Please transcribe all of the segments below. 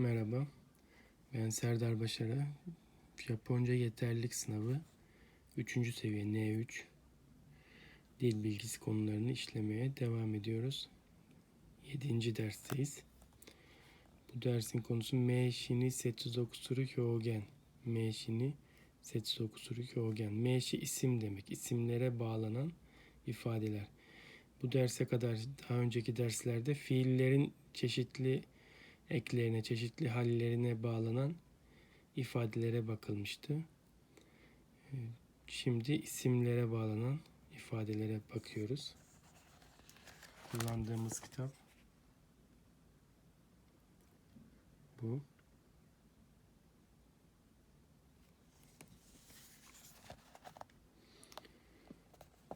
Merhaba, ben Serdar Başara. Japonca yeterlilik sınavı 3. seviye N3 dil bilgisi konularını işlemeye devam ediyoruz. 7. dersteyiz. Bu dersin konusu Meishini Setsuzokusuru Hyogen. Meishini Setsuzokusuru Hyogen. Meishi isim demek. İsimlere bağlanan ifadeler. Bu derse kadar daha önceki derslerde fiillerin çeşitli eklerine, çeşitli hallerine bağlanan ifadelere bakılmıştı. Şimdi isimlere bağlanan ifadelere bakıyoruz. Kullandığımız kitap bu.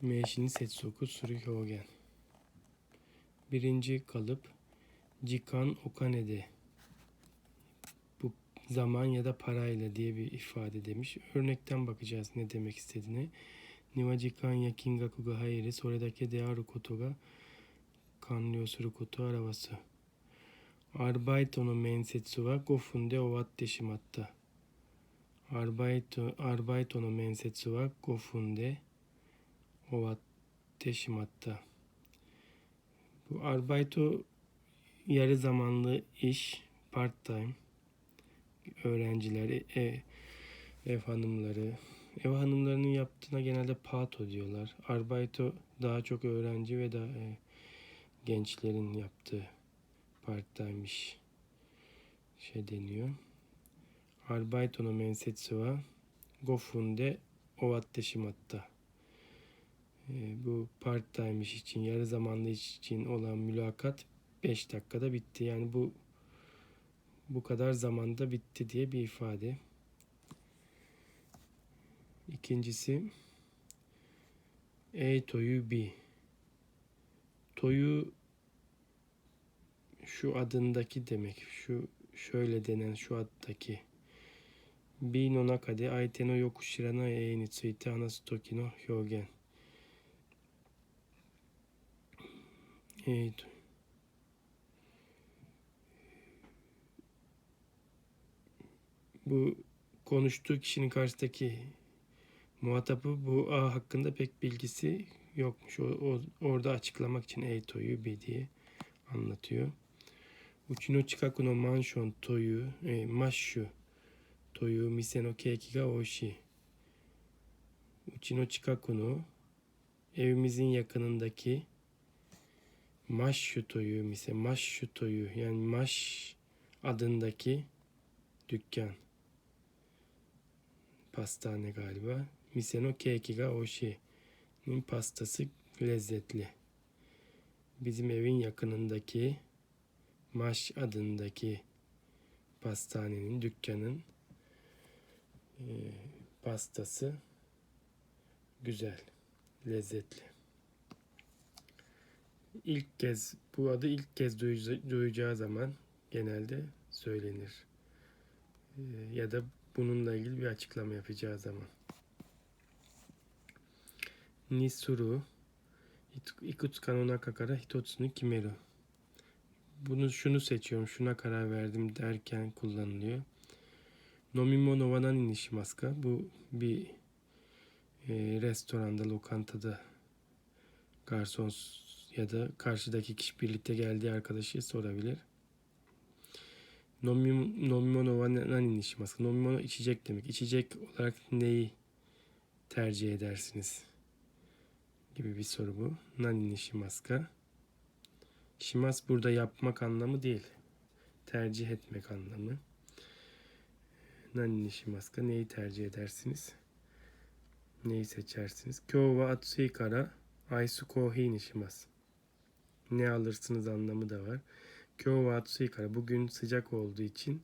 Meishin Setsuku Suru Hyogen. Birinci kalıp Jikan Okanede bu zaman ya da parayla diye bir ifade demiş. Örnekten bakacağız ne demek istediğini. Niwa jikan ya kingaku ga hairi sore dake de aru koto ga kanryou suru koto arawasu. Arbaito no mensetsu wa 5分で終わってしまった。アルバイトアルバイトの面接は5分で終わってしまった。Bu arbaito yarı zamanlı iş, part time, öğrencileri, ev, ev hanımları, ev hanımlarının yaptığına genelde pato diyorlar. Arbayto daha çok öğrenci ve daha e, gençlerin yaptığı part time iş şey deniyor. Arbeitono mensetsu wa gofun de ovatteşimatta. E, bu part time iş için, yarı zamanlı iş için olan mülakat 5 dakikada bitti. Yani bu bu kadar zamanda bitti diye bir ifade. İkincisi E toyu bi. Toyu şu adındaki demek. Şu şöyle denen şu addaki. Bi no naka de aite no yoku shiranai ei ni tsuite hanasu toki no hyogen. E to- bu konuştuğu kişinin karşıdaki muhatabı bu A hakkında pek bilgisi yokmuş. O, o- orada açıklamak için Eito'yu bir diye anlatıyor. Uchi no chikaku no manshon toyu e, mashu toyu mise no keiki ga oishii. Uchi no chikaku no evimizin yakınındaki Mashu toyu mise Mashu toyu yani Mash adındaki dükkan pastane galiba. Mise no keiki ga oishii'nin pastası lezzetli. Bizim evin yakınındaki Maş adındaki pastanenin, dükkanın e, pastası güzel, lezzetli. İlk kez, bu adı ilk kez duyacağı zaman genelde söylenir. E, ya da bununla ilgili bir açıklama yapacağı zaman. Nisuru ikutsuka no naka kara hitotsu kimeru. Bunu şunu seçiyorum, şuna karar verdim derken kullanılıyor. Nomimono wa nani ni? Bu bir e, restoranda, lokantada garson ya da karşıdaki kişi birlikte geldiği arkadaşı sorabilir. Nomim, nomimono wa nani ni shimasu ka? Nomimono içecek demek. İçecek olarak neyi tercih edersiniz? Gibi bir soru bu. Nani ni shimasu ka? Burada yapmak anlamı değil. Tercih etmek anlamı. Nani ni shimasu ka? Neyi tercih edersiniz? Neyi seçersiniz? Kyou wa atsui kara ice coffee ni shimasu. Ne alırsınız anlamı da var. Kyou wa atsui kara. Bugün sıcak olduğu için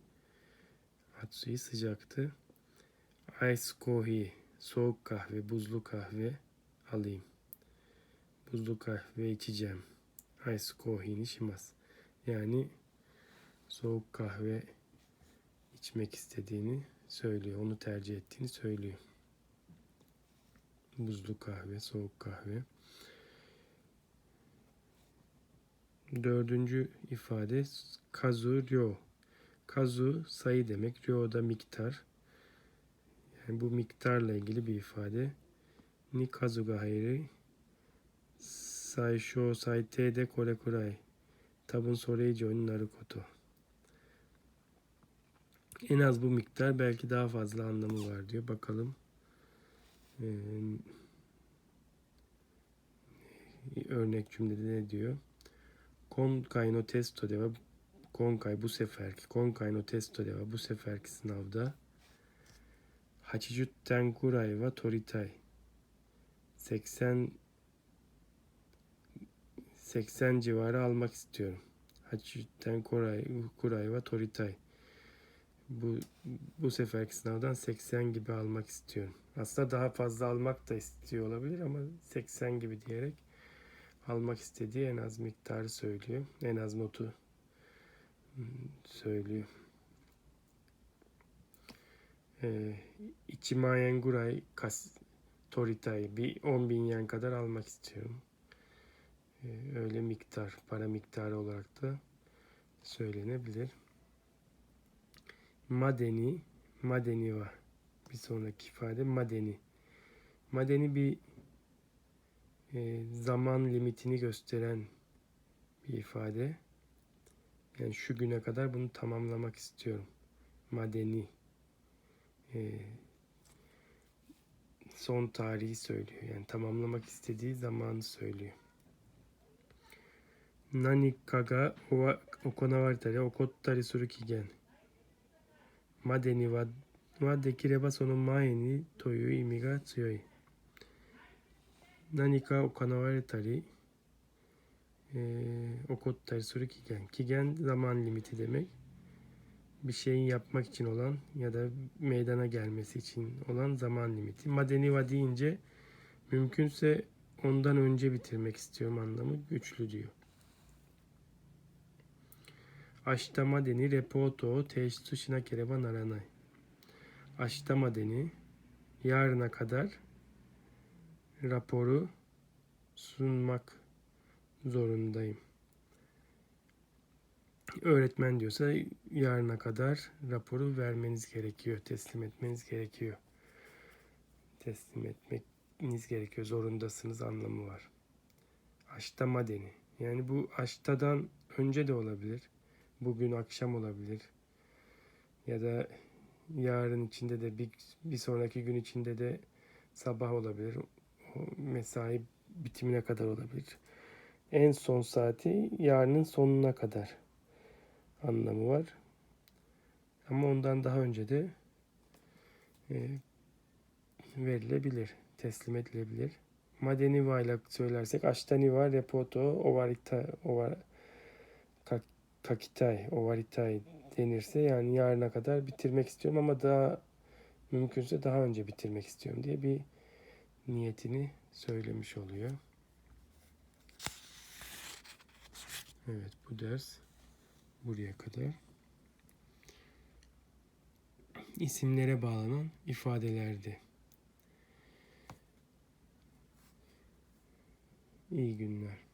atsui sıcaktı. Ice coffee, soğuk kahve, buzlu kahve alayım. Buzlu kahve içeceğim. Ice coffee ni. Yani soğuk kahve içmek istediğini söylüyor. Onu tercih ettiğini söylüyor. Buzlu kahve, soğuk kahve. Dördüncü ifade kazu ryo. Kazu sayı demek. Ryo da miktar. Yani bu miktarla ilgili bir ifade. Ni kazu ga hayri. Saisho saite de kore kurai. Tabun sore ijou ni naru koto. En az bu miktar belki daha fazla anlamı var diyor. Bakalım. Ee, örnek cümlede ne diyor? Konkai no testo de wa Konkai bu seferki Konkai no testo de wa bu seferki sınavda 80 ten kurai wa toritai 80 80 civarı almak istiyorum. 80 ten kurai, kurai wa toritai bu bu seferki sınavdan 80 gibi almak istiyorum. Aslında daha fazla almak da istiyor olabilir ama 80 gibi diyerek almak istediği en az miktarı söylüyor. En az notu hmm, söylüyor. Ee, Ichimayen gurai kas toritai bir 10 bin yen kadar almak istiyorum. Ee, öyle miktar, para miktarı olarak da söylenebilir. Madeni, madeni var. Bir sonraki ifade madeni. Madeni bir e, zaman limitini gösteren bir ifade. Yani şu güne kadar bunu tamamlamak istiyorum. Madeni. E, son tarihi söylüyor. Yani tamamlamak istediği zamanı söylüyor. Nanika ga owa- okonawaretari, okottari suru kigen. Madeni wa, wa dekireba sono mae toyu imi ga tsuyoi. 何か行われたり、e, 起こったりする期限。期限zaman limiti demek. Bir şeyin yapmak için olan ya da meydana gelmesi için olan zaman limiti. Madeni va deyince mümkünse ondan önce bitirmek istiyorum anlamı güçlü diyor. Ashita madeni reporto o teşhisu shinakereba naranai. Ashita madeni yarına kadar raporu sunmak zorundayım. Öğretmen diyorsa yarına kadar raporu vermeniz gerekiyor, teslim etmeniz gerekiyor. Teslim etmeniz gerekiyor, zorundasınız anlamı var. Aşta madeni. Yani bu aştadan önce de olabilir. Bugün akşam olabilir. Ya da yarın içinde de bir, bir sonraki gün içinde de sabah olabilir mesai bitimine kadar olabilir. En son saati yarının sonuna kadar anlamı var. Ama ondan daha önce de e, verilebilir, teslim edilebilir. Madeni va ile söylersek Ashtani va repoto ovarita ovar kak- kakitai ovaritai denirse yani yarına kadar bitirmek istiyorum ama daha mümkünse daha önce bitirmek istiyorum diye bir niyetini söylemiş oluyor. Evet bu ders buraya kadar. İsimlere bağlanan ifadelerdi. İyi günler.